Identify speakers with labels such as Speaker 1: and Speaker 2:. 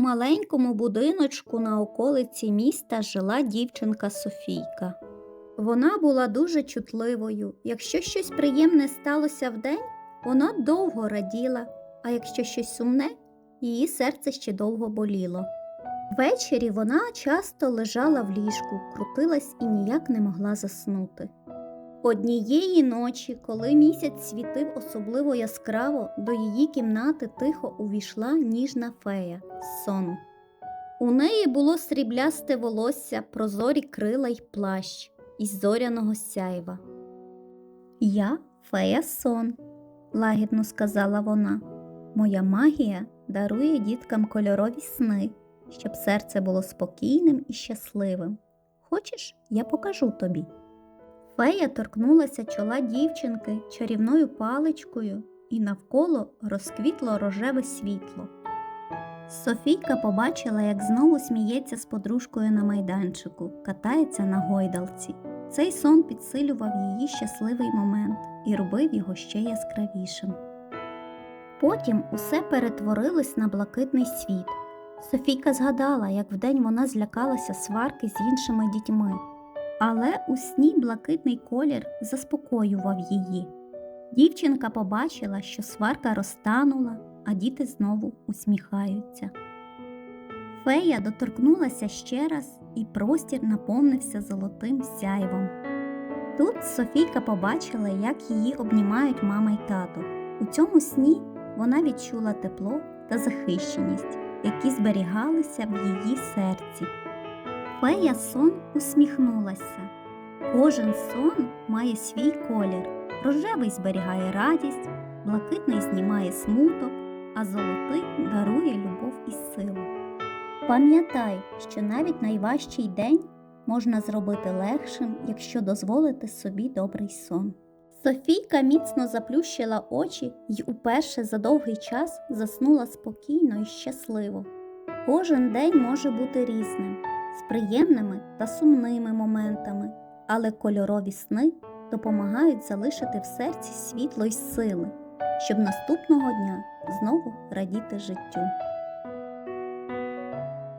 Speaker 1: маленькому будиночку на околиці міста жила дівчинка Софійка. Вона була дуже чутливою. Якщо щось приємне сталося вдень, вона довго раділа, а якщо щось сумне, її серце ще довго боліло. Ввечері вона часто лежала в ліжку, крутилась і ніяк не могла заснути. Однієї ночі, коли місяць світив особливо яскраво, до її кімнати тихо увійшла ніжна фея сон. У неї було сріблясте волосся, прозорі крила й плащ із зоряного сяйва. Я фея сон, лагідно сказала вона. Моя магія дарує діткам кольорові сни, щоб серце було спокійним і щасливим. Хочеш, я покажу тобі. Фея торкнулася чола дівчинки чарівною паличкою, і навколо розквітло рожеве світло. Софійка побачила, як знову сміється з подружкою на майданчику, катається на гойдалці. Цей сон підсилював її щасливий момент і робив його ще яскравішим. Потім усе перетворилось на блакитний світ. Софійка згадала, як вдень вона злякалася сварки з іншими дітьми, але у сні блакитний колір заспокоював її. Дівчинка побачила, що сварка розтанула, а діти знову усміхаються. Фея доторкнулася ще раз, і простір наповнився золотим сяйвом. Тут Софійка побачила, як її обнімають мама й тато. У цьому сні вона відчула тепло та захищеність, які зберігалися в її серці. Фея сон усміхнулася. Кожен сон має свій колір. Рожевий зберігає радість, блакитний знімає смуток, а золотий дарує любов і силу. Пам'ятай, що навіть найважчий день можна зробити легшим, якщо дозволити собі добрий сон. Софійка міцно заплющила очі й уперше за довгий час заснула спокійно і щасливо. Кожен день може бути різним, з приємними та сумними моментами, але кольорові сни допомагають залишити в серці світло й сили, щоб наступного дня знову радіти життю.